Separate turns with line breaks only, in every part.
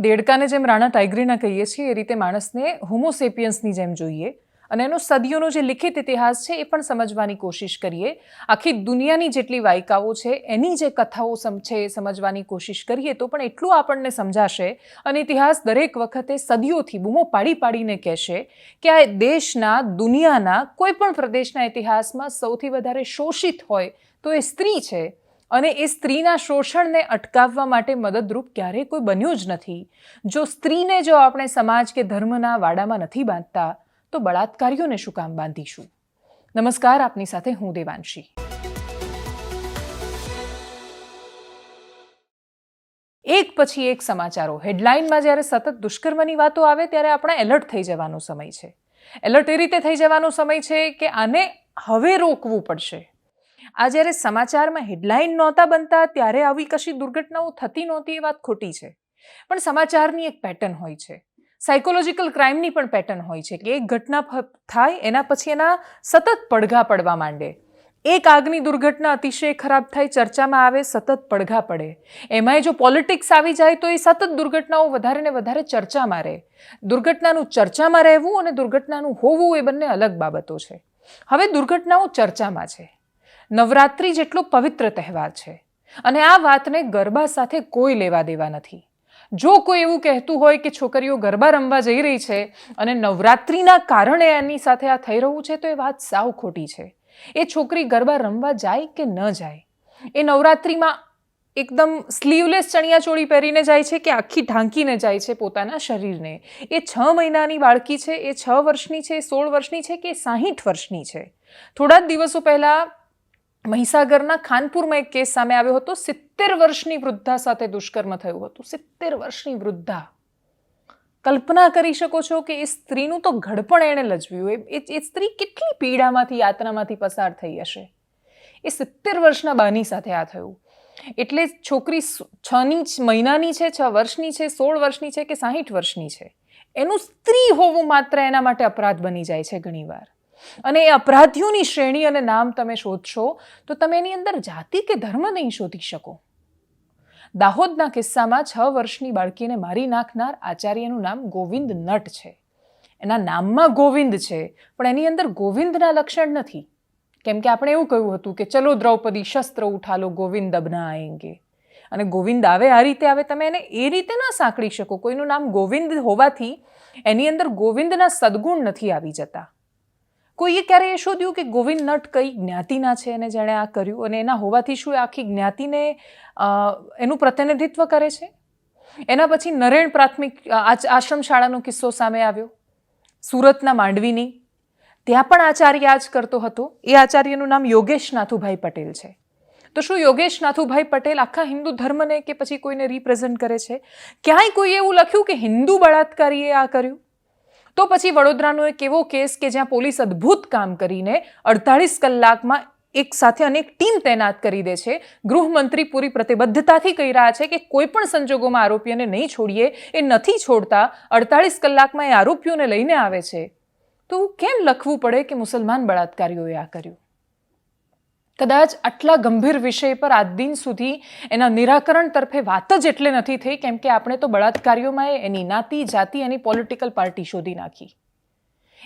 દેડકાને જેમ રાણા ટાઈગ્રીના કહીએ છીએ, એ રીતે માણસને હોમોસેપિયન્સની જેમ જોઈએ. અને એનો સદીઓનો જે લિખિત ઇતિહાસ છે, એ પણ સમજવાની કોશિશ કરીએ. આખી દુનિયાની જેટલી વાયકાઓ છે, એની જે કથાઓ છે, એ સમજવાની કોશિશ કરીએ, તો પણ એટલું આપણને સમજાશે. અને ઇતિહાસ દરેક વખતે સદીઓથી બૂમો પાડી પાડીને કહેશે કે આ દેશના, દુનિયાના કોઈ પણ પ્રદેશના ઇતિહાસમાં સૌથી વધારે શોષિત હોય તો એ સ્ત્રી છે. અને એ સ્ત્રીના શોષણને અટકાવવા માટે મદદરૂપ ક્યારેય કોઈ બન્યું જ નથી. જો સ્ત્રીને જો આપણે સમાજ કે ધર્મના વાડામાં નથી બાંધતા, તો બળાત્કારીઓને શું કામ બાંધીશું? નમસ્કાર, આપની સાથે હું દેવાંશી. એક પછી એક સમાચારો. હેડલાઇનમાં જ્યારે સતત દુષ્કર્મની વાતો આવે, ત્યારે આપણે એલર્ટ થઈ જવાનો સમય છે. એલર્ટ એ રીતે થઈ જવાનો સમય છે કે આને હવે રોકવું પડશે. આ જ્યારે સમાચારમાં હેડલાઇન નહોતા બનતા, ત્યારે આવી કશી દુર્ઘટનાઓ થતી નહોતી એ વાત ખોટી છે. પણ સમાચારની એક પેટર્ન હોય છે. સાયકોલોજીકલ ક્રાઇમની પણ પેટર્ન હોય છે કે એક ઘટના થાય, એના પછી એના સતત પડઘા પડવા માંડે. એક આગની દુર્ઘટના અતિશય ખરાબ થાય, ચર્ચામાં આવે, સતત પડઘા પડે. એમાંય જો પોલિટિક્સ આવી જાય, તો એ સતત દુર્ઘટનાઓ વધારે ને વધારે ચર્ચામાં રહે. દુર્ઘટનાનું ચર્ચામાં રહેવું અને દુર્ઘટનાનું હોવું એ બંને અલગ બાબતો છે. હવે દુર્ઘટનાઓ ચર્ચામાં છે. નવરાત્રિ જેટલો પવિત્ર તહેવાર છે. અને આ વાતને ગરબા સાથે કોઈ લેવા દેવા નથી. જો કોઈ એવું કહેતું હોય કે છોકરીઓ ગરબા રમવા જઈ રહી છે અને નવરાત્રિના કારણે એની સાથે આ થઈ રહ્યું છે, તો એ વાત સાવ ખોટી છે. એ છોકરી ગરબા રમવા જાય કે ન જાય? એ નવરાત્રિમાં એકદમ સ્લીવલેસ ચણિયાચોળી પહેરીને જાય છે કે આખી ઢાંકીને જાય છે પોતાના શરીરને? એ છ મહિનાની બાળકી છે, એ છ વર્ષની છે, સોળ વર્ષની છે કે સાહીઠ વર્ષની છે? થોડા જ દિવસો પહેલાં મહીસાગરના ખાનપુરમાં એક કેસ સામે આવ્યો હતો. સિત્તેર વર્ષની વૃદ્ધા સાથે દુષ્કર્મ થયું હતું. સિત્તેર વર્ષની વૃદ્ધા. કલ્પના કરી શકો છો કે એ સ્ત્રીનું તો ઘડપણ એણે લજવ્યું. એ એ સ્ત્રી કેટલી પીડામાંથી, યાતનામાંથી પસાર થઈ હશે? એ સિત્તેર વર્ષના બાની સાથે આ થયું. એટલે છોકરી છની મહિનાની છે, છ વર્ષની છે, સોળ વર્ષની છે કે સાહીઠ વર્ષની છે? એનું સ્ત્રી હોવું માત્ર એના માટે અપરાધ બની જાય છે ઘણીવાર. અને એ અપરાધીઓની શ્રેણી અને નામ તમે શોધશો, તો તમે એની અંદર જાતિ કે ધર્મ નહીં શોધી શકો. દાહોદના કિસ્સામાં છ વર્ષની બાળકીને મારી નાખનાર આચાર્યનું નામ ગોવિંદ નટ છે. એના નામમાં ગોવિંદ છે, પણ એની અંદર ગોવિંદના લક્ષણ નથી. કેમ કે આપણે એવું કહ્યું હતું કે, ચલો દ્રૌપદી, શસ્ત્ર ઉઠાલો ગોવિંદ અબના આએંગે અને ગોવિંદ આવે આ રીતે આવે, તમે એને એ રીતે ના સાંકળી શકો. કોઈનું નામ ગોવિંદ હોવાથી એની અંદર ગોવિંદના સદગુણ નથી આવી જતા. કોઈએ ક્યારે એ શોધ્યું કે ગોવિંદ નટ કઈ જ્ઞાતિના છે અને જેણે આ કર્યું અને એના હોવાથી શું એ આખી જ્ઞાતિને એનું પ્રતિનિધિત્વ કરે છે? એના પછી નરેણ પ્રાથમિક આશ્રમ શાળાનો કિસ્સો સામે આવ્યો. સુરતના માંડવીની. ત્યાં પણ આચાર્ય આ જ કરતો હતો. એ આચાર્યનું નામ યોગેશ નાથુભાઈ પટેલ છે. તો શું યોગેશ નાથુભાઈ પટેલ આખા હિન્દુ ધર્મને કે પછી કોઈને રિપ્રેઝેન્ટ કરે છે? ક્યાંય કોઈએ એવું લખ્યું કે હિન્દુ બળાત્કારીએ આ કર્યું? તો પછી વડોદરાનો એક એવો કેસ કે જ્યાં પોલીસ અદ્ભુત કામ કરીને અડતાળીસ કલાકમાં એક સાથે અનેક ટીમ તૈનાત કરી દે છે. ગૃહમંત્રી પૂરી પ્રતિબદ્ધતાથી કહી રહ્યા છે કે કોઈ પણ સંજોગોમાં આરોપીઓને નહીં છોડીએ, એ નથી છોડતા અડતાળીસ કલાકમાં એ આરોપીઓને લઈને આવે છે. તો કેમ લખવું પડે કે મુસલમાન બળાત્કારીઓએ આ કર્યું? કદાચ આટલા ગંભીર વિષય પર આજ દિન સુધી એના નિરાકરણ તરફે વાત જ એટલે નથી થઈ, કેમ કે આપણે તો બળાત્કારીઓમાં એની નાતી, જાતિ એની પોલિટિકલ પાર્ટી શોધી નાખી.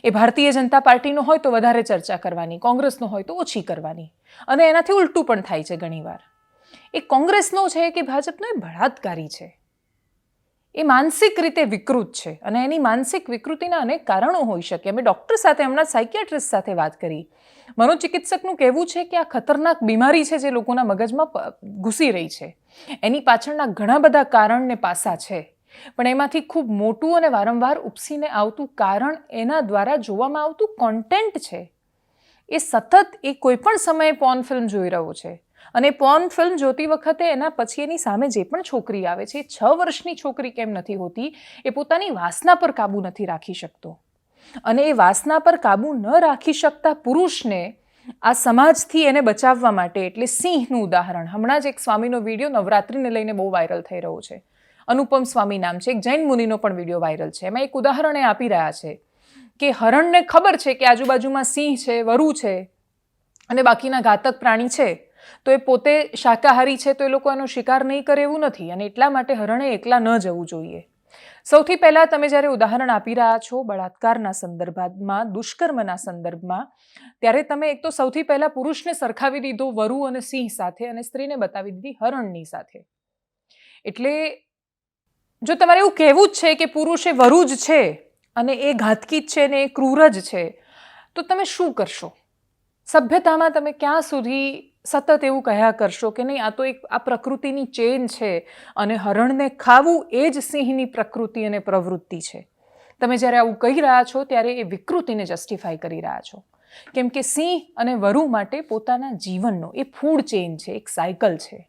એ ભારતીય જનતા પાર્ટીનો હોય તો વધારે ચર્ચા કરવાની, કોંગ્રેસનો હોય તો ઓછી કરવાની. અને એનાથી ઉલટું પણ થાય છે ઘણીવાર. એ કોંગ્રેસનો છે કે ભાજપનો એ બળાત્કારી છે. એ માનસિક રીતે વિકૃત છે અને એની માનસિક વિકૃતિના અનેક કારણો હોઈ શકે. અમે ડૉક્ટર સાથે, હમણાં સાયકિયાટ્રિસ્ટ સાથે વાત કરી. મનોચિકિત્સકનું કહેવું છે કે આ ખતરનાક બીમારી છે જે લોકોના મગજમાં ઘૂસી રહી છે. એની પાછળના ઘણા બધા કારણને પાસા છે. પણ એમાંથી ખૂબ મોટું અને વારંવાર ઉપસીને આવતું કારણ એના દ્વારા જોવામાં આવતું કોન્ટેન્ટ છે. એ સતત એ કોઈ પણ સમયે પોર્ન ફિલ્મ જોઈ રહ્યો છે. અને પોર્ન ફિલ્મ જોતી વખતે એના પછી એની સામે જે પણ છોકરી આવે છે, છ વર્ષની છોકરી કેમ નથી હોતી, એ પોતાની વાસના પર કાબૂ નથી રાખી શકતો. અને એ વાસના પર કાબૂ ન રાખી શકતા પુરુષને આ સમાજથી એને બચાવવા માટે એટલે સિંહનું ઉદાહરણ. હમણાં જ એક સ્વામીનો વીડિયો નવરાત્રિને લઈને બહુ વાયરલ થઈ રહ્યો છે. અનુપમ સ્વામી નામ છે. એક જૈન મુનિનો પણ વીડિયો વાયરલ છે. એમાં એક ઉદાહરણ એ આપી રહ્યા છે કે હરણને ખબર છે કે આજુબાજુમાં સિંહ છે, વરુ છે અને બાકીના ઘાતક પ્રાણી છે. તો એ પોતે શાકાહારી છે તો એ લોકો એનો શિકાર નહીં કરે એવું નથી અને એટલા માટે હરણે એકલા ન જવું જોઈએ. સૌથી પહેલાં તમે જ્યારે ઉદાહરણ આપી રહ્યા છો બળાત્કારના સંદર્ભમાં, દુષ્કર્મના સંદર્ભમાં, ત્યારે તમે એક તો સૌથી પહેલાં પુરુષને સરખાવી દીધો વરુ અને સિંહ સાથે અને સ્ત્રીને બતાવી દીધી હરણની સાથે. એટલે જો તમારે એવું કહેવું જ છે કે પુરુષ એ વરુ જ છે અને એ ઘાતકી જ છે ને એ ક્રૂર જ છે, તો તમે શું કરશો? સભ્યતામાં તમે ક્યાં સુધી સતત એવું કહ્યા કરશો કે નહીં, આ તો એક, આ પ્રકૃતિની ચેન છે અને હરણને ખાવું એ જ સિંહની પ્રકૃતિ અને પ્રવૃત્તિ છે. તમે જ્યારે આવું કહી રહ્યા છો ત્યારે એ વિકૃતિને જસ્ટિફાઈ કરી રહ્યા છો. કેમ કે સિંહ અને વરુ માટે પોતાના જીવનનો એ ફૂડ ચેન છે, એક સાયકલ છે.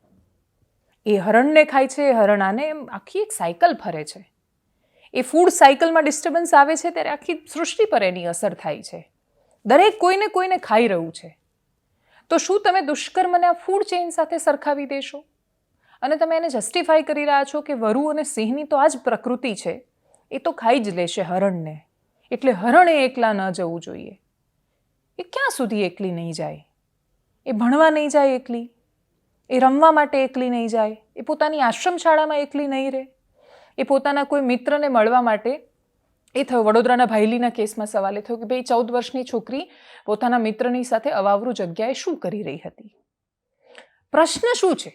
એ હરણને ખાય છે એ હરણ એમ આખી એક સાયકલ ફરે છે. એ ફૂડ સાયકલમાં ડિસ્ટર્બન્સ આવે છે ત્યારે આખી સૃષ્ટિ પર એની અસર થાય છે. દરેક કોઈને કોઈને ખાઈ રહ્યું છે. તો શું તમે દુષ્કર્મને આ ફૂડ ચેઇન સાથે સરખાવી દેશો? અને તમે એને જસ્ટિફાઈ કરી રહ્યા છો કે વરુ અને સિંહની તો આ જ પ્રકૃતિ છે. એ તો ખાઈ જ લેશે હરણને. એટલે હરણે એકલા ન જવું જોઈએ. એ ક્યાં સુધી એકલી નહીં જાય? એ ભણવા નહીં જાય એકલી? એ રમવા માટે એકલી નહીં જાય? એ પોતાની આશ્રમ શાળામાં એકલી નહીં રહે? એ પોતાના કોઈ મિત્રને મળવા માટે એ થયો. વડોદરાના ભાઈલીના કેસમાં સવાલ એ થયો કે, ભાઈ, ચૌદ વર્ષની છોકરી પોતાના મિત્રની સાથે અવાવરું જગ્યાએ શું કરી રહી હતી? પ્રશ્ન શું છે?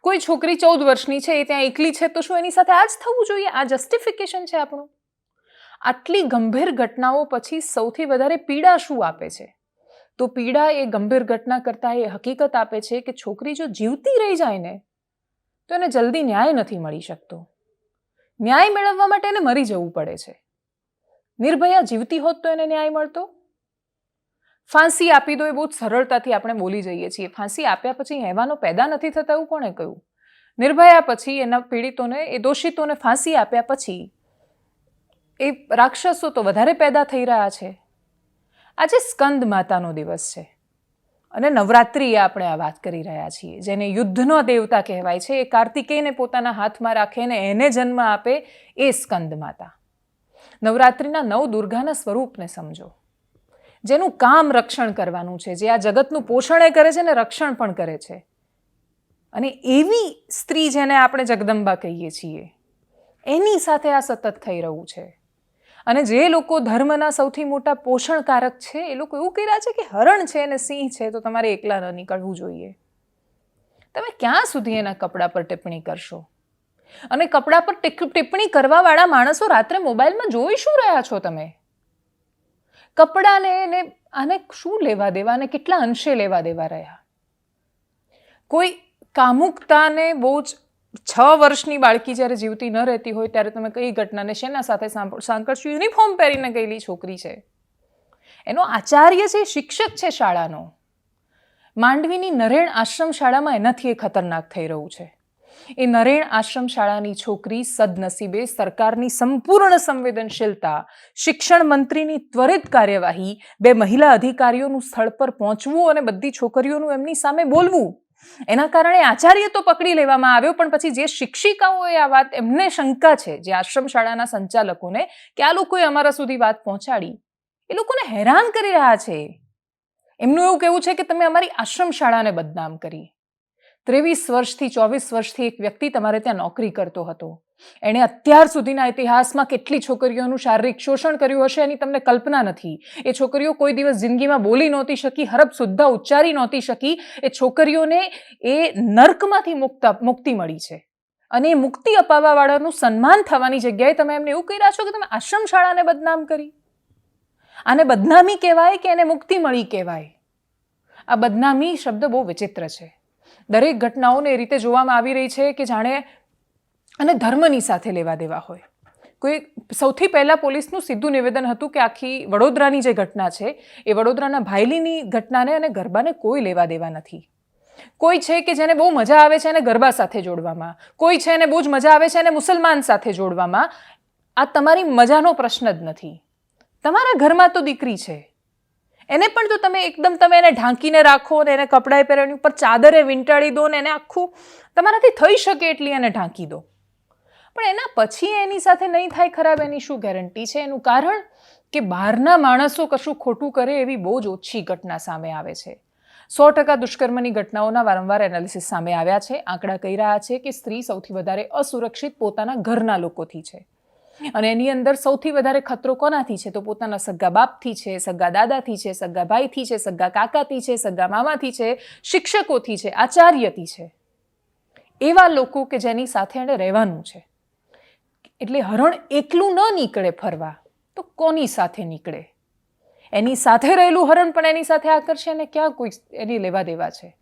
કોઈ છોકરી ચૌદ વર્ષની છે, એ ત્યાં એકલી છે, તો શું એની સાથે આ જ થવું જોઈએ? આ જસ્ટિફિકેશન છે આપણું. આટલી ગંભીર ઘટનાઓ પછી સૌથી વધારે પીડા શું આપે છે? તો પીડા એ ગંભીર ઘટના કરતાં એ હકીકત આપે છે કે છોકરી જો જીવતી રહી જાય ને, તો એને જલ્દી ન્યાય નથી મળી શકતો. ન્યાય મેળવવા માટે એને મરી જવું પડે છે. નિર્ભયા જીવતી હોત તો એને ન્યાય મળતો? ફાંસી આપી દો એ બહુ જ સરળતાથી આપણે બોલી જઈએ છીએ. ફાંસી આપ્યા પછી હેવાનો પેદા નથી થતા એવું કોણે કહ્યું? નિર્ભયા પછી એના પીડિતોને, એ દોષિતોને ફાંસી આપ્યા પછી એ રાક્ષસો તો વધારે પેદા થઈ રહ્યા છે. આજે સ્કંદ માતાનો દિવસ છે. અને નવરાત્રિએ આપણે આ વાત કરી રહ્યા છીએ. જેને યુદ્ધનો દેવતા કહેવાય છે. એ કાર્તિકેયને પોતાના હાથમાં રાખે ને એને જન્મ આપે એ સ્કંદ માતા. નવરાત્રિના નવ દુર્ગાના સ્વરૂપને સમજો. જેનું કામ રક્ષણ કરવાનું છે. જે આ જગતનું પોષણ એ કરે છે ને રક્ષણ પણ કરે છે. અને એવી સ્ત્રી જેને આપણે જગદંબા કહીએ છીએ, એની સાથે આ સતત થઈ રહ્યું છે. અને જે લોકો ધર્મના સૌથી મોટા પોષણકારક છે, એ લોકો એવું કહી રહ્યા છે કે હરણ છે અને સિંહ છે, તો તમારે એકલા ન નીકળવું જોઈએ. તમે ક્યાં સુધી એના કપડા પર ટિપ્પણી કરશો? અને કપડા પર ટિપ્પણી કરવાવાળા માણસો રાત્રે મોબાઈલમાં જોઈ શું રહ્યા છો તમે? કપડાને એને, આને શું લેવા દેવા અને કેટલા અંશે લેવા દેવા રહ્યા? કોઈ કામુકતાને બહુ જ છ વર્ષની બાળકી જ્યારે જીવતી ન રહેતી હોય ત્યારે તમે કઈ ઘટનાને શેના સાથે સાંકળશું? યુનિફોર્મ પહેરીને ગયેલી છોકરી છે. એનો આચાર્ય છે, શિક્ષક છે શાળાનો. માંડવીની નરેણ આશ્રમ શાળામાં એનાથી એ ખતરનાક થઈ રહ્યું છે. એ નરેણ આશ્રમ શાળાની છોકરી સદનસીબે સરકારની સંપૂર્ણ સંવેદનશીલતા, શિક્ષણ મંત્રીની ત્વરિત કાર્યવાહી, બે મહિલા અધિકારીઓનું સ્થળ પર પહોંચવું અને બધી છોકરીઓનું એમની સામે બોલવું એના કારણે આચાર્ય તો પકડી લેવામાં આવ્યો, પણ પછી જે શિક્ષિકાઓએ આ વાત, એમને શંકા છે જે આશ્રમ શાળાના સંચાલકોને કે આ લોકોએ અમારા સુધી વાત પહોંચાડી. એ લોકોને હેરાન કરી રહ્યા છે. એમનું એવું કહેવું છે કે તમે અમારી આશ્રમ શાળાને બદનામ કરી. ત્રેવીસ વર્ષથી, ચોવીસ વર્ષથી એક વ્યક્તિ તમારે ત્યાં નોકરી કરતો હતો. એણે અત્યાર સુધીના ઇતિહાસમાં કેટલી છોકરીઓનું શારીરિક શોષણ કર્યું હશે એની તમને કલ્પના નથી. એ છોકરીઓ કોઈ દિવસ જિંદગીમાં બોલી નહોતી શકી હરફ સુદ્ધા ઉચ્ચારી નહોતી શકી. એ છોકરીઓને એ નર્કમાંથી મુક્ત, મુક્તિ મળી છે. અને એ મુક્તિ અપાવવાવાળાનું સન્માન થવાની જગ્યાએ તમે એમને એવું કહી રહ્યા છો કે તમે આશ્રમ શાળાને બદનામ કરી. આને બદનામી કહેવાય કે એને મુક્તિ મળી કહેવાય? આ બદનામી શબ્દ બહુ વિચિત્ર છે. દરેક ઘટનાઓને એ રીતે જોવામાં આવી રહી છે કે જાણે અને ધર્મની સાથે લેવા દેવા હોય. કોઈ સૌથી પહેલાં પોલીસનું સીધું નિવેદન હતું કે આખી વડોદરાની જે ઘટના છે, એ વડોદરાના ભાયલીની ઘટનાને અને ગરબાને કોઈ લેવા દેવા નથી. કોઈ છે કે જેને બહુ મજા આવે છે એને ગરબા સાથે જોડવામાં, કોઈ છે એને બહુ જ મજા આવે છે એને મુસલમાન સાથે જોડવામાં, આ તમારી મજાનો પ્રશ્ન જ નથી. તમારા ઘરમાં તો દીકરી છે. એને પણ તો તમે એકદમ તમે એને ઢાંકીને રાખો ને એને કપડાએ પહેરવાની ઉપર ચાદરે વીંટાળી દો ને એને આખું તમારાથી થઈ શકે એટલી એને ઢાંકી દો. પણ એના પછી એની સાથે નહીં થાય ખરાબ એની શું ગેરંટી છે? એનું કારણ કે બહારના માણસો કશું ખોટું કરે એવી બહુ જ ઓછી ઘટના સામે આવે છે. સો ટકા દુષ્કર્મની ઘટનાઓના વારંવાર એનાલિસિસ સામે આવ્યા છે. આંકડા કહી રહ્યા છે કે સ્ત્રી સૌથી વધારે અસુરક્ષિત પોતાના ઘરના લોકોથી છે. અને એની અંદર સૌથી વધારે ખતરો કોનાથી છે? તો પોતાના સગા બાપથી છે, સગા દાદાથી છે, સગા ભાઈથી છે, સગા કાકાથી છે, સગા મામાથી છે, શિક્ષકોથી છે, આચાર્યથી છે. એવા લોકો કે જેની સાથે એણે રહેવાનું છે. એટલે હરણ એકલું ન નીકળે ફરવા, તો કોની સાથે નીકળે? એની સાથે રહેલું હરણ પણ એની સાથે આકર્ષે અને ક્યાં કોઈ એની લેવા દેવા છે?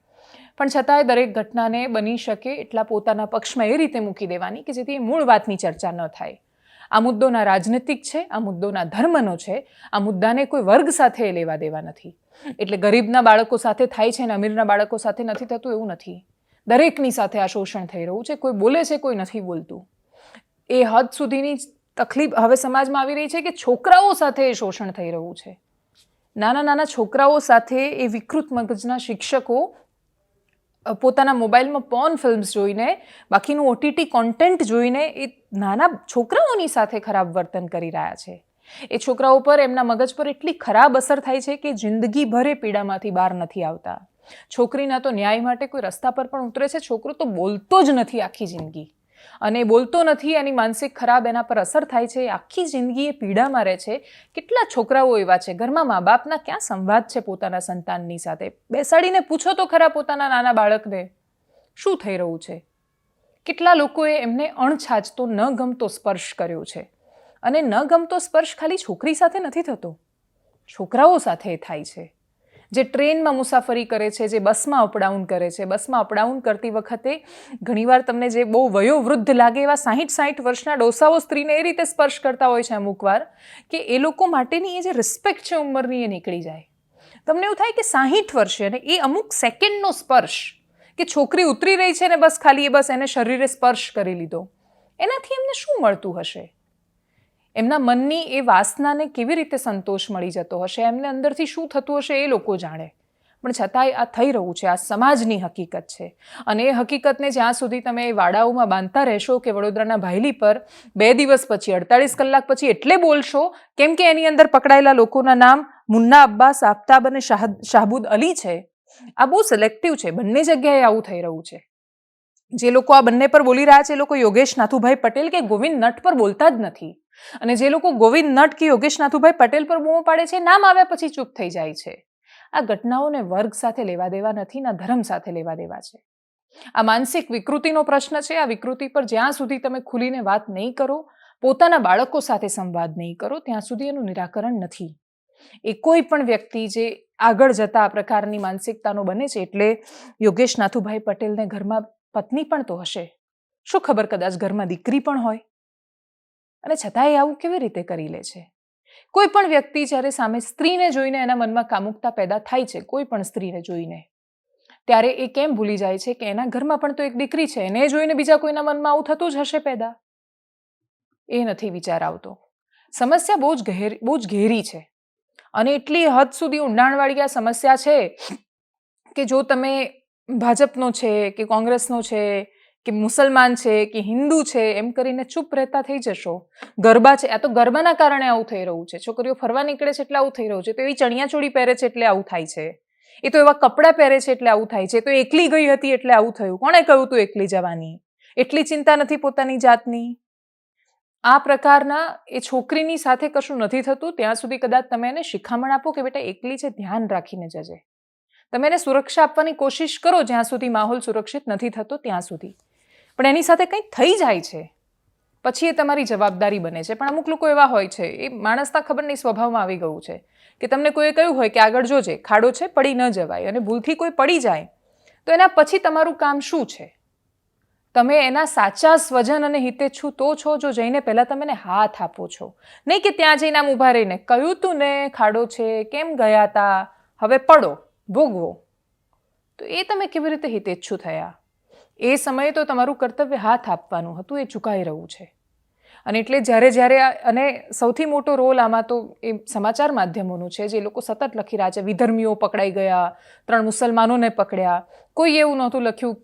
પણ છતાંય દરેક ઘટનાને બની શકે એટલા પોતાના પક્ષમાં એ રીતે મૂકી દેવાની કે જેથી મૂળ વાતની ચર્ચા ન થાય. આ મુદ્દોના રાજનૈતિક છે, આ મુદ્દોના ધર્મનો છે, આ મુદ્દાને કોઈ વર્ગ સાથે લેવા દેવા નથી. એટલે ગરીબના બાળકો સાથે થાય છે અને અમીરના બાળકો સાથે નથી થતું એવું નથી. દરેકની સાથે આ શોષણ થઈ રહ્યું છે, કોઈ બોલે છે, કોઈ નથી બોલતું. એ હદ સુધીની તકલીફ હવે સમાજમાં આવી રહી છે કે છોકરાઓ સાથે એ શોષણ થઈ રહ્યું છે. નાના નાના છોકરાઓ સાથે એ વિકૃત મગજના શિક્ષકો પોતાના મોબાઈલમાં પોર્ન ફિલ્મ્સ જોઈને, બાકીનું ઓટીટી કોન્ટેન્ટ જોઈને એ નાના છોકરાઓની સાથે ખરાબ વર્તન કરી રહ્યા છે. એ છોકરાઓ પર, એમના મગજ પર એટલી ખરાબ અસર થાય છે કે જિંદગીભરે પીડામાંથી બહાર નથી આવતા. છોકરીના તો ન્યાય માટે કોઈ રસ્તા પર પણ ઉતરે છે, છોકરો તો બોલતો જ નથી આખી જિંદગી. અને બોલતો નથી, એની માનસિક ખરાબ એના પર અસર થાય છે આખી જિંદગી એ પીડામાં રહે છે. કેટલા છોકરાઓ એવા છે? ઘરમાં મા બાપના ક્યાં સંવાદ છે પોતાના સંતાનની સાથે? બેસાડીને પૂછો તો ખરા પોતાના નાના બાળકને, શું થઈ રહ્યું છે? કેટલા લોકોએ એમને અણછાજતો, ન ગમતો સ્પર્શ કર્યો છે? અને ન ગમતો સ્પર્શ ખાલી છોકરી સાથે નથી થતો? છોકરાઓ સાથે થાય છે. જે ટ્રેનમાં મુસાફરી કરે છે, જે બસમાં અપડાઉન કરે છે, બસમાં અપડાઉન કરતી વખતે ઘણીવાર તમને જે બહુ વયોવૃદ્ધ લાગે એવા સાહીઠ સાહીઠ વર્ષના ડોસાઓ સ્ત્રીને એ રીતે સ્પર્શ કરતા હોય છે અમુકવાર કે એ લોકો માટેની એ જે રિસ્પેક્ટ છે ઉંમરની એ નીકળી જાય. તમને એવું થાય કે સાહીઠ વર્ષે અને એ અમુક સેકન્ડનો સ્પર્શ કે છોકરી ઉતરી રહી છે ને બસ ખાલી એ બસ એને શરીરે સ્પર્શ કરી લીધો, એનાથી એમને શું મળતું હશે? એમના મનની એ વાસનાને કેવી રીતે સંતોષ મળી જતો હશે? એમને અંદરથી શું થતું હશે એ લોકો જાણે. પણ છતાંય આ થઈ રહ્યું છે, આ સમાજની હકીકત છે. અને એ હકીકતને જ્યાં સુધી તમે એ વાડાઓમાં બાંધતા રહેશો કે વડોદરાના ભાયલી પર બે દિવસ પછી, અડતાળીસ કલાક પછી એટલે બોલશો, કેમ કે એની અંદર પકડાયેલા લોકોના નામ મુન્ના અબ્બાસ, આફતાબ અને શાહ, શાહબુદ અલી છે. આ બહુ સિલેક્ટિવ છે, બંને જગ્યાએ આવું થઈ રહ્યું છે. જે લોકો આ બંને પર બોલી રહ્યા છે એ લોકો યોગેશ નાથુભાઈ પટેલ કે ગોવિંદ નટ પર બોલતા જ નથી. અને જે લોકો ગોવિંદ નટ કે યોગેશ નાથુભાઈ પટેલ પર બૂમો પાડે છે, નામ આવ્યા પછી ચૂપ થઈ જાય છે. આ ઘટનાઓને વર્ગ સાથે લેવા દેવા નથી, ના ધર્મ સાથે લેવા દેવા છે. આ માનસિક વિકૃતિનો પ્રશ્ન છે, આ વિકૃતિ પર જ્યાં સુધી તમે ખુલીને વાત નહીં કરો, પોતાના બાળકો સાથે સંવાદ નહીં કરો, ત્યાં સુધી એનું નિરાકરણ નથી. એ કોઈ પણ વ્યક્તિ જે આગળ જતા આ પ્રકારની માનસિકતાનો બને છે, એટલે યોગેશ નાથુભાઈ પટેલને ઘરમાં પત્ની પણ તો હશે. શું ખબર કદાચ ઘરમાં દીકરી પણ હોય? અને છતાંય આવું કેવી રીતે કરી લે છે? કોઈ પણ વ્યક્તિ જ્યારે સામે સ્ત્રીને જોઈને એના મનમાં કામુકતા પેદા થાય છે, કોઈ પણ સ્ત્રીને જોઈને, ત્યારે એ કેમ ભૂલી જાય છે કે એના ઘરમાં પણ તો એક દીકરી છે, એને જોઈને બીજા કોઈના મનમાં આવું થતું જ હશે પેદા? એ નથી વિચાર આવતો. સમસ્યા બહુ જ ગહેરી બહુ જ ઘેરી છે. અને એટલી હદ સુધી ઊંડાણવાળી આ સમસ્યા છે કે જો તમે ભાજપનો છે કે કોંગ્રેસનો છે કે મુસલમાન છે, કે હિન્દુ છે, એમ કરીને ચૂપ રહેતા થઈ જશો. ગરબા છે, આ તો ગરબાના કારણે આવું થઈ રહ્યું છે. છોકરીઓ ફરવા નીકળે છે એટલે આવું થઈ રહ્યું છે. તો એવી ચણિયાચોળી પહેરે છે એટલે આવું થાય છે. એ તો એવા કપડાં પહેરે છે એટલે આવું થાય છે. તો એકલી ગઈ હતી એટલે આવું થયું. કોણે કહ્યું તું એકલી જવાની? એટલી ચિંતા નથી પોતાની જાતની? આ પ્રકારના એ છોકરીની સાથે કશું નથી થતું. ત્યાં સુધી કદાચ તમે એને શિખામણ આપો કે બેટા એકલી છે, ધ્યાન રાખીને જજે. તમે એને સુરક્ષા આપવાની કોશિશ કરો જ્યાં સુધી માહોલ સુરક્ષિત નથી થતો, ત્યાં સુધી. પણ એની સાથે કંઈક થઈ જાય છે. પછી એ તમારી જવાબદારી બને છે. પણ અમુક લોકો એવા હોય છે, એ માણસના ખબર નહીં સ્વભાવમાં આવી ગયું છે કે તમને કોઈએ કહ્યું હોય કે આગળ જોજે, ખાડો છે, પડી ન જવાય અને ભૂલથી કોઈ પડી જાય, તો એના પછી તમારું કામ શું છે? તમે એના સાચા સ્વજન અને હિતેચ્છુ તો છો જો જઈને પહેલાં તમે હાથ આપો છો. નહીં કે ત્યાં જઈને આમ ઊભા રહીને, કહ્યું તું ને ખાડો છે, કેમ ગયા તા? હવે પડો, ભોગવો. તો એ તમે કેવી રીતે હિતેચ્છુ થયા? એ સમયે તો તમારું કર્તવ્ય હાથ આપવાનું હતું, એ ચૂકાઈ રહ્યું છે. અને એટલે જ્યારે જ્યારે અને સૌથી મોટો રોલ આમાં તો એ સમાચાર માધ્યમોનું છે, જે લોકો સતત લખી રહ્યા છે, વિધર્મીઓ પકડાઈ ગયા, ત્રણ મુસલમાનોને પકડ્યા. કોઈ એવું નહોતું લખ્યું,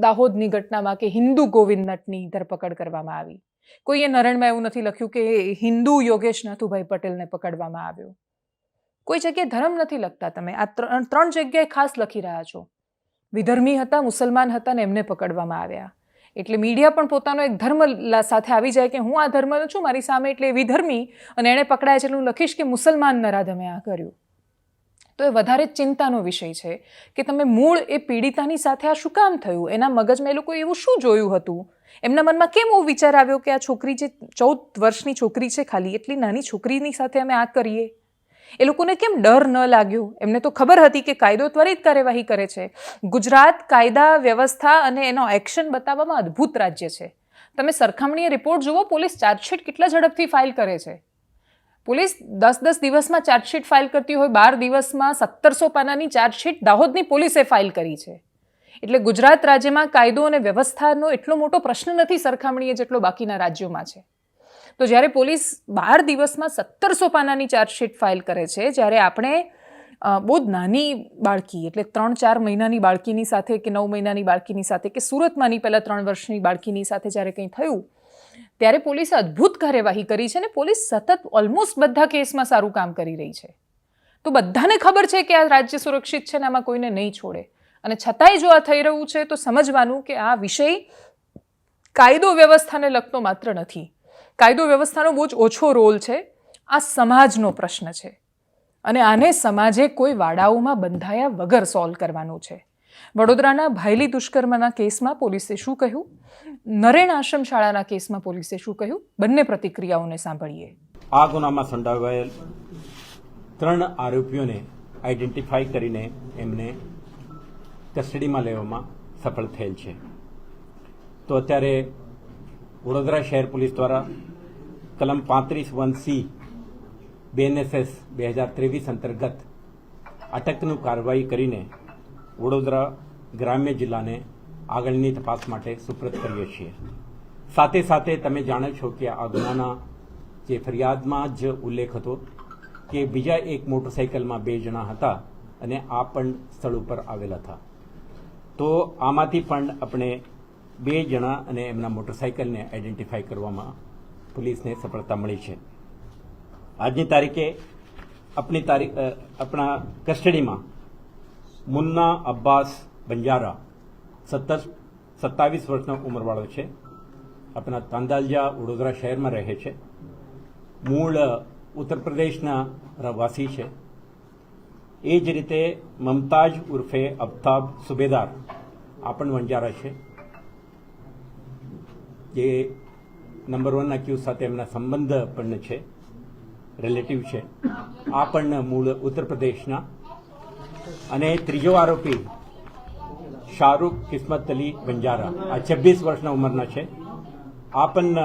દાહોદની ઘટનામાં કે હિન્દુ ગોવિંદ નટની ધરપકડ કરવામાં આવી. કોઈએ નરણમાં એવું નથી લખ્યું કે હિન્દુ યોગેશ નાથુભાઈ પટેલને પકડવામાં આવ્યો. કોઈ જગ્યાએ ધર્મ નથી લખતા તમે. આ ત્રણ ત્રણ જગ્યાએ ખાસ લખી રહ્યા છો. વિધર્મી હતા, મુસલમાન હતા ને એમને પકડવામાં આવ્યા. એટલે મીડિયા પણ પોતાનો એક ધર્મ સાથે આવી જાય કે હું આ ધર્મનો છું, મારી સામે એટલે વિધર્મી અને એણે પકડાય છે એટલે હું લખીશ કે મુસલમાન નરાધમે આ કર્યું. તો એ વધારે ચિંતાનો વિષય છે કે તમે મૂળ એ પીડિતાની સાથે આ શું કામ થયું? એના મગજમાં એ લોકોએ એવું શું જોયું હતું? એમના મનમાં કેમ એવો વિચાર આવ્યો કે આ છોકરી જે ચૌદ વર્ષની છોકરી છે, ખાલી એટલી નાની છોકરીની સાથે અમે આ કરીએ? એ લોકોને કેમ ડર ન લાગ્યો? એમને તો ખબર હતી કે કાયદો ત્વરિત કાર્યવાહી કરે છે. ગુજરાત કાયદા વ્યવસ્થા અને એનો એક્શન બતાવવામાં અદ્ભુત રાજ્ય છે. તમે સરખામણીએ રિપોર્ટ જુઓ, પોલીસ ચાર્જશીટ કેટલા ઝડપથી ફાઇલ કરે છે. પોલીસ દસ દસ દિવસમાં ચાર્જશીટ ફાઇલ કરતી હોય, બાર દિવસમાં સત્તરસો પાનાની ચાર્જશીટ દાહોદની પોલીસે ફાઇલ કરી છે. એટલે ગુજરાત રાજ્યમાં કાયદો અને વ્યવસ્થાનો એટલો મોટો પ્રશ્ન નથી સરખામણીએ જેટલો બાકીના રાજ્યોમાં છે. તો જ્યારે પોલીસ બાર દિવસમાં સત્તરસો પાનાની ચાર્જશીટ ફાઇલ કરે છે, જ્યારે આપણે બહુ જ નાની બાળકી, એટલે ત્રણ ચાર મહિનાની બાળકીની સાથે કે નવ મહિનાની બાળકીની સાથે કે સુરતમાંની પહેલાં ત્રણ વર્ષની બાળકીની સાથે જ્યારે કંઈ થયું, ત્યારે પોલીસે અદ્ભુત કાર્યવાહી કરી છે અને પોલીસ સતત ઓલમોસ્ટ બધા કેસમાં સારું કામ કરી રહી છે. તો બધાને ખબર છે કે આ રાજ્ય સુરક્ષિત છે ને આમાં કોઈને નહીં છોડે. અને છતાંય જો આ થઈ રહ્યું છે, તો સમજવાનું કે આ વિષય કાયદો વ્યવસ્થાને લગતો માત્ર નથી. કાયદો વ્યવસ્થાનો બહુ જ ઓછો રોલ છે. આ સમાજનો પ્રશ્ન છે. અને આને સમાજે કોઈ વાડાઓમાં બંધાયા વગર સોલ્વ કરવાનું છે. વડોદરાના ભાયલી દુષ્કર્મના કેસમાં પોલીસે શું કહ્યું? નરેણ આશ્રમ શાળાના કેસમાં પોલીસે શું કહ્યું? બંને પ્રતિક્રિયાઓને સાંભળીએ.
આ ગુનામાં સંડોવાયેલ ત્રણ આરોપીઓને આઈડેન્ટિફાઈ કરીને એમને કસ્ટડીમાં લેવામાં સફળ થયેલ છે. તો અત્યારે વડોદરા શહેર પોલીસ દ્વારા કલમ પાંત્રીસ વન સી બીએનએસએસ બે હજાર ત્રેવીસ અંતર્ગત અટકનું કાર્યવાહી કરીને વડોદરા ગ્રામ્ય જિલ્લાને આગળની તપાસ માટે સુપ્રત કરીએ છીએ. સાથે સાથે તમે જાણો છો કે આ ગુનાના જે ફરિયાદમાં જ ઉલ્લેખ હતો કે બીજા એક મોટરસાઇકલમાં બે જણા હતા અને આ પણ સ્થળ ઉપર આવેલા હતા. તો આમાંથી પણ આપણે બે જણા અને એમના મોટરસાઇકલને આઈડેન્ટિફાઈ કરવામાં પોલીસને સફળતા મળી છે. આજની તારીખે આપણી તારીખ આપણા કસ્ટડીમાં મુન્ના અબ્બાસ બંજારા સત્તર, સત્તાવીસ વર્ષનો ઉંમરવાળો છે. આપણા તાંદાલજા વડોદરા શહેરમાં રહે છે. મૂળ ઉત્તર પ્રદેશના રહેવાસી છે. એ જ રીતે મમતાજ ઉર્ફે અફતાબ સુબેદાર આ પણ વંજારા છે. જે નંબર વનના અક્યુઝ સાથે એમના સંબંધ પણ છે રિલેટિવ છે. આ પણ મૂળ ઉત્તર પ્રદેશના. અને ત્રીજો આરોપી શાહરૂખ કિસ્મત અલી બંજારા. આ છવ્વીસ વર્ષના ઉંમરના છે. આ પણ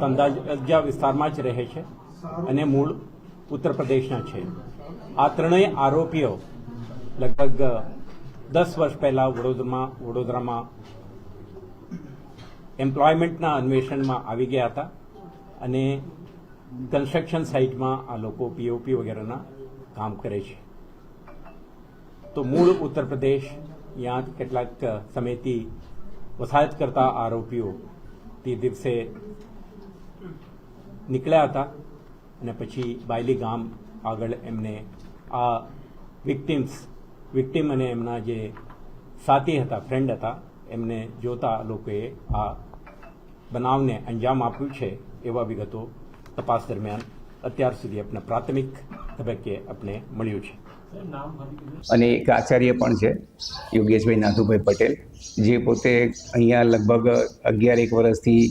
તંદાજા વિસ્તારમાં જ રહે છે અને મૂળ ઉત્તર પ્રદેશના છે. આ ત્રણેય આરોપીઓ લગભગ દસ વર્ષ પહેલા વડોદરામાં વડોદરામાં એમ્પ્લોયમેન્ટના અન્વેષણમાં આવી ગયા હતા અને કન્સ્ટ્રક્શન સાઇટમાં આ લોકો પીઓપી વગેરેના કામ કરે છે. તો મૂળ ઉત્તર પ્રદેશ ત્યાં કેટલાક સમયથી વસાહત કરતા આરોપીઓ તે દિવસે નીકળ્યા હતા અને પછી બાયલી ગામ આગળ એમને આ વિક્ટિમ્સ, વિક્ટિમ અને એમના જે સાથી હતા, ફ્રેન્ડ હતા એમને જોતા લોકોએ આ બનાવને અંજામ આપ્યું છે એવા વિગતો તપાસ દરમિયાન અત્યાર સુધી આપણે પ્રાથમિક તબક્કે આપણે મળ્યું છે.
અને એક આચાર્ય પણ છે, યોગેશભાઈ નાથુભાઈ પટેલ, જે પોતે અહીંયા લગભગ અગિયાર એક વર્ષથી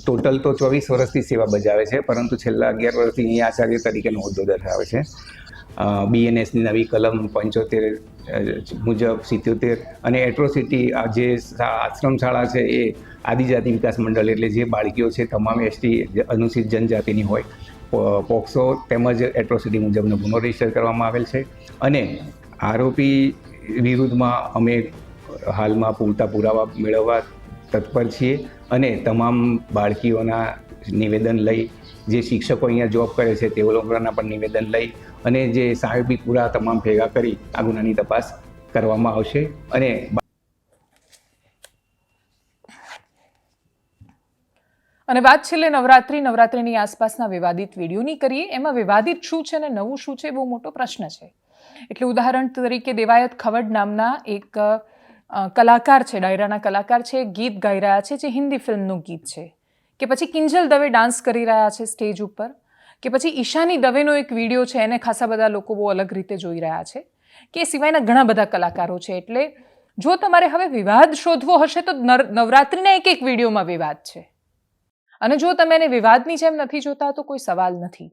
ટોટલ તો ચોવીસ વર્ષથી સેવા બજાવે છે, પરંતુ છેલ્લા અગિયાર વર્ષથી અહીં આચાર્ય તરીકેનો હોદ્દો ધરાવે છે. બીએનએસની નવી કલમ પંચોતેર મુજબ સિત્યોતેર અને એટ્રોસિટી જે આશ્રમશાળા આશ્રમ શાળા છે એ આદિજાતિ વિકાસ મંડળ એટલે જે બાળકીઓ છે, તમામ એસટી અનુસૂચિત જનજાતિની હોય પોક્સો તેમજ એટ્રોસિટી મુજબનો ગુનો રજિસ્ટર કરવામાં આવેલ છે. અને આરોપી વિરુદ્ધમાં અમે હાલમાં પૂરતા પુરાવા મેળવવા તત્પર છીએ. અને તમામ બાળકીઓના નિવેદન લઈ જે શિક્ષકો અહીંયા જોબ કરે છે, તેઓ લોકોના પણ નિવેદન લઈ અને જે સાહેબી પુરા તમામ ભેગા કરી આ ગુનાની તપાસ કરવામાં આવશે અને
અને વાત છેલ્લે નવરાત્રિ, નવરાત્રિની આસપાસના વિવાદિત વિડીયોની કરીએ. એમાં વિવાદિત શું છે અને નવું શું છે બહુ મોટો પ્રશ્ન છે. એટલે ઉદાહરણ તરીકે દેવાયત ખવડ નામના એક કલાકાર છે, ડાયરાના કલાકાર છે, ગીત ગાઈ રહ્યા છે, જે હિન્દી ફિલ્મનું ગીત છે. કે પછી કિંજલ દવે ડાન્સ કરી રહ્યા છે સ્ટેજ ઉપર. કે પછી ઈશાની દવેનો એક વીડિયો છે, એને ખાસા બધા લોકો બહુ અલગ રીતે જોઈ રહ્યા છે. કે સિવાયના ઘણા બધા કલાકારો છે, એટલે જો તમારે હવે વિવાદ શોધવો હશે તો નવરાત્રિના એક એક વિડીયોમાં વિવાદ છે. અને જો તમે એને વિવાદની જેમ નથી જોતા તો કોઈ સવાલ નથી.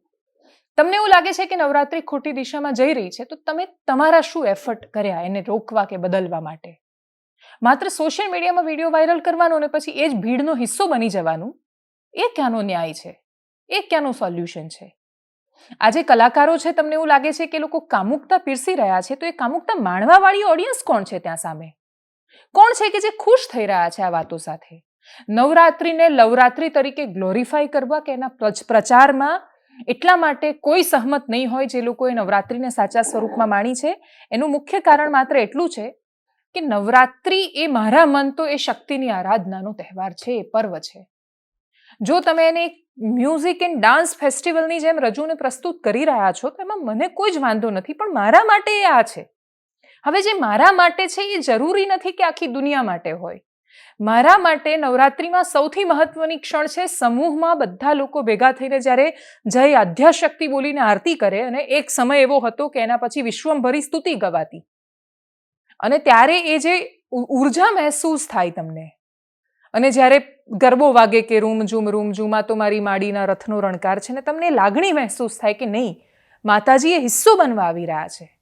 તમને એવું લાગે છે કે નવરાત્રિ ખોટી દિશામાં જઈ રહી છે, તો તમે તમારા શું એફર્ટ કર્યા એને રોકવા કે બદલવા માટે? માત્ર સોશિયલ મીડિયામાં વીડિયો વાયરલ કરવાનો અને પછી એ જ ભીડનો હિસ્સો બની જવાનું, એ ક્યાંનો ન્યાય છે? એ ક્યાંનું સોલ્યુશન છે? આજે કલાકારો છે, તમને એવું લાગે છે કે લોકો કામુકતા પીરસી રહ્યા છે, તો એ કામુકતા માણવાવાળી ઓડિયન્સ કોણ છે ત્યાં સામે? કોણ છે કે જે ખુશ થઈ રહ્યા છે આ વાતો સાથે? નવરાત્રિને લવરાત્રિ તરીકે ગ્લોરીફાઈ કરવા કે એના પ્રચ- પ્રચારમાં એટલા માટે કોઈ સહમત નહીં હોય જે લોકોએ નવરાત્રિને સાચા સ્વરૂપમાં માણી છે? એનું મુખ્ય કારણ માત્ર એટલું છે કે નવરાત્રિ એ મારા મન તો એ શક્તિની આરાધનાનો તહેવાર છે, એ પર્વ છે. જો તમે એને એક મ્યુઝિક એન્ડ ડાન્સ ફેસ્ટિવલની જેમ રજૂને પ્રસ્તુત કરી રહ્યા છો, તો એમાં મને કોઈ જ વાંધો નથી, પણ મારા માટે એ આ છે. હવે જે મારા માટે છે, એ જરૂરી નથી કે આખી દુનિયા માટે હોય. મારા માટે નવરાત્રિમાં સૌથી મહત્વની ક્ષણ છે, સમૂહમાં બધા લોકો ભેગા થઈને જ્યારે જય આધ્યાશક્તિ બોલીને આરતી કરે અને એક સમય એવો હતો કે એના પછી વિશ્વંભરી સ્તુતિ ગવાતી. અને ત્યારે એ જે ઊર્જા મહેસૂસ થાય તમને. અને જ્યારે ગરબો વાગે કે રૂમ ઝૂમ રૂમ ઝૂમા તો મારી માડીના રથનો રણકાર છે ને તમને લાગણી મહેસૂસ થાય કે નહીં માતાજી એ હિસ્સો બનવા આવી રહ્યા છે.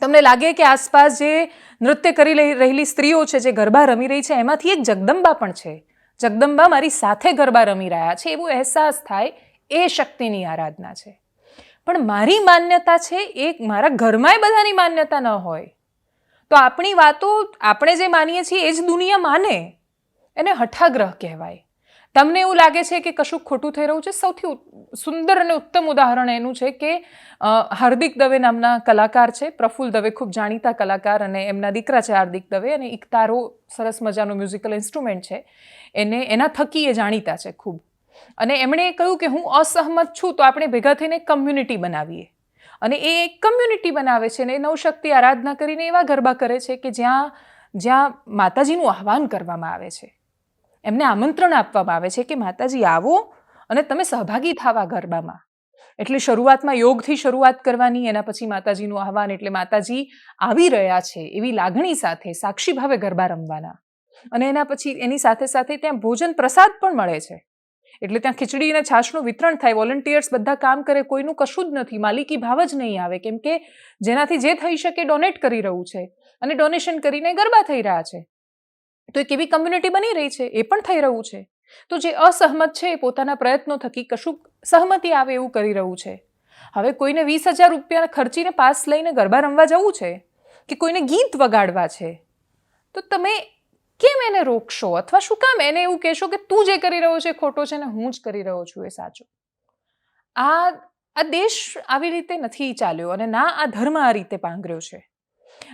તમને લાગે કે આસપાસ જે નૃત્ય કરી રહી- રહેલી સ્ત્રીઓ છે, જે ગરબા રમી રહી છે, એમાંથી એક જગદંબા પણ છે. જગદંબા મારી સાથે ગરબા રમી રહ્યા છે, એવો અહેસાસ થાય એ શક્તિની આરાધના છે. પણ મારી માન્યતા છે, એ મારા ઘરમાંય બધાની માન્યતા ન હોય. તો આપણી વાતો આપણે જે માનીએ છીએ એ જ દુનિયા માને. એને હઠાગ્રહ કહેવાય. તમને એવું લાગે છે કે કશું ખોટું થઈ રહ્યું છે? સૌથી સુંદર અને ઉત્તમ ઉદાહરણ એનું છે કે હાર્દિક દવે નામના કલાકાર છે. પ્રફુલ્લ દવે ખૂબ જાણીતા કલાકાર અને એમના દીકરા છે હાર્દિક દવે અને એક તારો સરસ મજાનો મ્યુઝિકલ ઇન્સ્ટ્રુમેન્ટ છે. એને, એના થકી એ જાણીતા છે ખૂબ. અને એમણે કહ્યું કે હું અસહમત છું તો આપણે ભેગા થઈને કમ્યુનિટી બનાવીએ. અને એ એક કમ્યુનિટી બનાવે છે ને નવશક્તિ આરાધના કરીને એવા ગરબા કરે છે કે જ્યાં જ્યાં માતાજીનું આહવાન કરવામાં આવે છે. એમને આમંત્રણ આપવામાં આવે છે કે માતાજી આવો અને તમે સહભાગી થાવા ગરબામાં. એટલે શરૂઆતમાં યોગથી શરૂઆત કરવાની, એના પછી માતાજીનું આહવાન એટલે માતાજી આવી રહ્યા છે એવી લાગણી સાથે સાક્ષી ભાવે ગરબા રમવાના. અને એના પછી એની સાથે સાથે ત્યાં ભોજન પ્રસાદ પણ મળે છે. એટલે ત્યાં ખીચડી અને છાશનું વિતરણ થાય. વોલન્ટિયર્સ બધા કામ કરે, કોઈનું કશું જ નથી. માલિકી ભાવ જ નહીં આવે, કેમ કે જેનાથી જે થઈ શકે ડોનેટ કરી રહ્યું છે. અને ડોનેશન કરીને ગરબા થઈ રહ્યા છે. તો એક એવી કમ્યુનિટી બની રહી છે, એ પણ થઈ રહ્યું છે. તો જે અસહમત છે, એ પોતાના પ્રયત્નો થકી કશું સહમતિ આવે એવું કરી રહ્યું છે. હવે કોઈને વીસ હજાર રૂપિયા ખર્ચીને પાસ લઈને ગરબા રમવા જવું છે કે કોઈને ગીત વગાડવા છે? તો તમે કેમ એને રોકશો? અથવા શું કામ? એને એવું કહેશો કે તું જે કરી રહ્યો છે ખોટો છે ને હું જ કરી રહ્યો છું એ સાચું. આ આ દેશ આવી રીતે નથી ચાલ્યો અને ના, આ ધર્મ આ રીતે પાંગર્યો છે.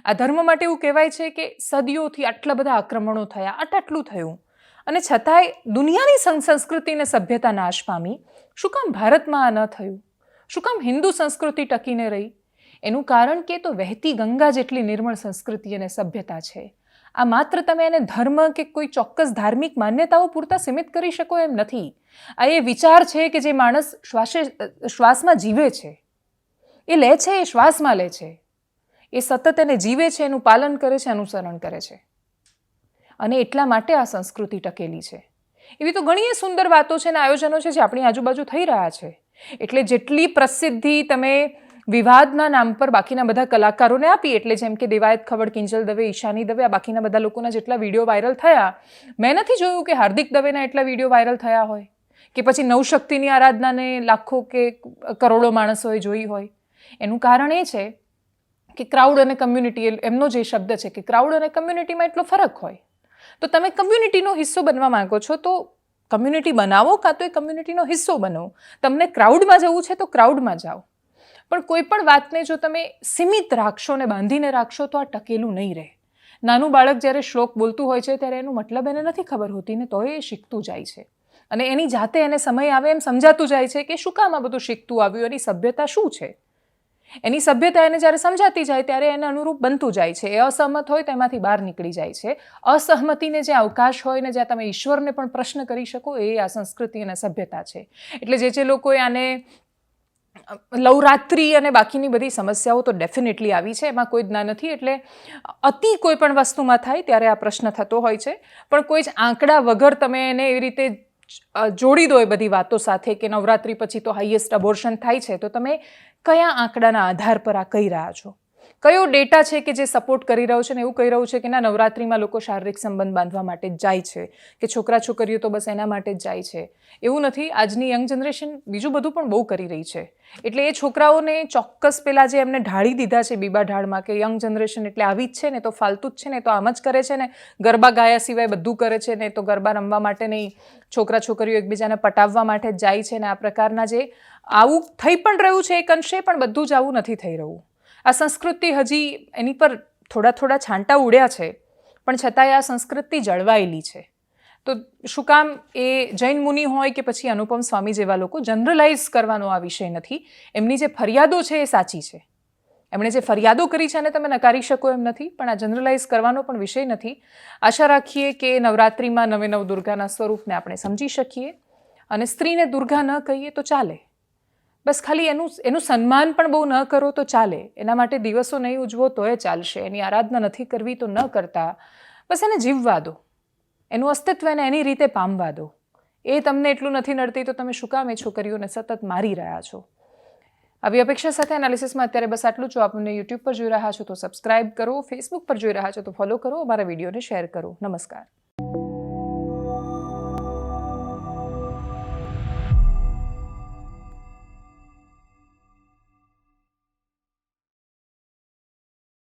આ ધર્મ માટે એવું કહેવાય છે કે સદીઓથી આટલા બધા આક્રમણો થયા આટ આટલું થયું. અને છતાંય દુનિયાની સંસ્કૃતિ અને સભ્યતા નાશ પામી. શું કામ ભારતમાં આ ન થયું? શું કામ હિન્દુ સંસ્કૃતિ ટકીને રહી? એનું કારણ કે તો વહેતી ગંગા જેટલી નિર્મળ સંસ્કૃતિ અને સભ્યતા છે. આ માત્ર તમે એને ધર્મ કે કોઈ ચોક્કસ ધાર્મિક માન્યતાઓ પૂરતા સીમિત કરી શકો એમ નથી. આ એ વિચાર છે કે જે માણસ શ્વાસે, શ્વાસમાં જીવે છે. એ લે છે, એ શ્વાસમાં લે છે. એ સતત એને જીવે છે, એનું પાલન કરે છે, અનુસરણ કરે છે. અને એટલા માટે આ સંસ્કૃતિ ટકેલી છે. એવી તો ઘણી સુંદર વાતો છે અને આયોજનો છે જે આપણી આજુબાજુ થઈ રહ્યા છે. એટલે જેટલી પ્રસિદ્ધિ તમે વિવાદના નામ પર બાકીના બધા કલાકારોને આપી, એટલે જેમ કે દેવાયત ખવડ, કિંજલ દવે, ઈશાની દવે, આ બાકીના બધા લોકોના જેટલા વીડિયો વાયરલ થયા, મેં નથી જોયું કે હાર્દિક દવેના એટલા વીડિયો વાયરલ થયા હોય, કે પછી નવશક્તિની આરાધનાને લાખો કે કરોડો માણસોએ જોઈ હોય. એનું કારણ એ છે કે ક્રાઉડ અને કમ્યુનિટી એમનો જે શબ્દ છે કે ક્રાઉડ અને કમ્યુનિટીમાં એટલો ફરક હોય. તો તમે કમ્યુનિટીનો હિસ્સો બનવા માંગો છો, તો કમ્યુનિટી બનાવો કાં તો એ કમ્યુનિટીનો હિસ્સો બનો. તમને ક્રાઉડમાં જવું છે તો ક્રાઉડમાં જાઓ. પણ કોઈ પણ વાતને જો તમે સીમિત રાખશો ને બાંધીને રાખશો તો આ ટકેલું નહીં રહે. નાનું બાળક જ્યારે શ્લોક બોલતું હોય છે ત્યારે એનો મતલબ એને નથી ખબર હોતી ને તો એ શીખતું જાય છે. અને એની જાતે એને સમય આવે એમ સમજાતું જાય છે કે શું કામ આ બધું શીખતું આવ્યું, એની સભ્યતા શું છે? એની સભ્યતા એને જ્યારે સમજાતી જાય ત્યારે એને અનુરૂપ બનતું જાય છે. એ અસહમત હોય તો એમાંથી બહાર નીકળી જાય છે. અસહમતિને જે અવકાશ હોય ને જ્યાં તમે ઈશ્વરને પણ પ્રશ્ન કરી શકો, એ આ સંસ્કૃતિ અને સભ્યતા છે. એટલે જે જે લોકોએ આને લવરાત્રિ અને બાકીની બધી સમસ્યાઓ તો ડેફિનેટલી આવી છે. એમાં કોઈ જ્ઞાન નથી. એટલે અતિ કોઈ પણ વસ્તુમાં થાય ત્યારે આ પ્રશ્ન થતો હોય છે. પણ કોઈ જ આંકડા વગર તમે એને એવી રીતે જોડી દો એ બધી વાતો સાથે કે નવરાત્રિ પછી તો હાઈએસ્ટ અબોર્શન થાય છે. તો તમે કયા આંકડાના આધાર પર આ કહી રહ્યા છો? કયો ડેટા છે કે જે સપોર્ટ કરી રહ્યો છે ને એવું કહી રહ્યું છે કે ના, નવરાત્રિમાં લોકો શારીરિક સંબંધ બાંધવા માટે જાય છે કે છોકરા છોકરીઓ તો બસ એના માટે જ જાય છે. એવું નથી, આજની યંગ જનરેશન બીજું બધું પણ બહુ કરી રહી છે. એટલે એ છોકરાઓને ચોક્કસ પેલા જે એમને ઢાળી દીધા છે બીબા ઢાળમાં કે યંગ જનરેશન એટલે આવી જ છે ને, તો ફાલતુ જ છે ને, તો આમ જ કરે છે ને, ગરબા ગાયા સિવાય બધું કરે છે ને, તો ગરબા રમવા માટે નહીં, છોકરા છોકરીઓ એકબીજાને પટાવવા માટે જ જાય છે ને, આ પ્રકારના જે આવું થઈ પણ રહ્યું છે એક અંશે પણ બધું જ આવું નથી થઈ રહ્યું. આ સંસ્કૃતિ હજી એની પર થોડા થોડા છાંટા ઉડ્યા છે, પણ છતાંય આ સંસ્કૃતિ જળવાયેલી છે. તો શું કામ એ જૈન મુનિ હોય કે પછી અનુપમ સ્વામી જેવા લોકો જનરલાઇઝ કરવાનો આ વિષય નથી? એમની જે ફરિયાદો છે એ સાચી છે. એમણે જે ફરિયાદો કરી છે એને તમે નકારી શકો એમ નથી, પણ આ જનરલાઇઝ કરવાનો પણ વિષય નથી. આશા રાખીએ કે નવરાત્રિમાં નવે નવ દુર્ગાના સ્વરૂપને આપણે સમજી શકીએ. અને સ્ત્રીને દુર્ગા ન કહીએ તો ચાલે. બસ ખાલી એનું એનું સન્માન પણ બહુ ન કરો તો ચાલે. એના માટે દિવસો નહીં ઉજવો તોય ચાલશે. એની આરાધના નથી કરવી તો ન કરતા. બસ એને જીવવા દો એનું અસ્તિત્વ એને એની રીતે પામવા દો એ તમને એટલું નથી નડતી તો તમે શું કામ એ છોકરીઓને સતત મારી રહ્યા છો? આવી અપેક્ષા સાથે એનાલિસિસમાં અત્યારે બસ આટલું જો આપને યુટ્યુબ પર જોઈ રહ્યા છો તો સબસ્ક્રાઇબ કરો, ફેસબુક પર જોઈ રહ્યા છો તો ફોલો કરો, અમારા વિડીયોને શેર કરો. નમસ્કાર.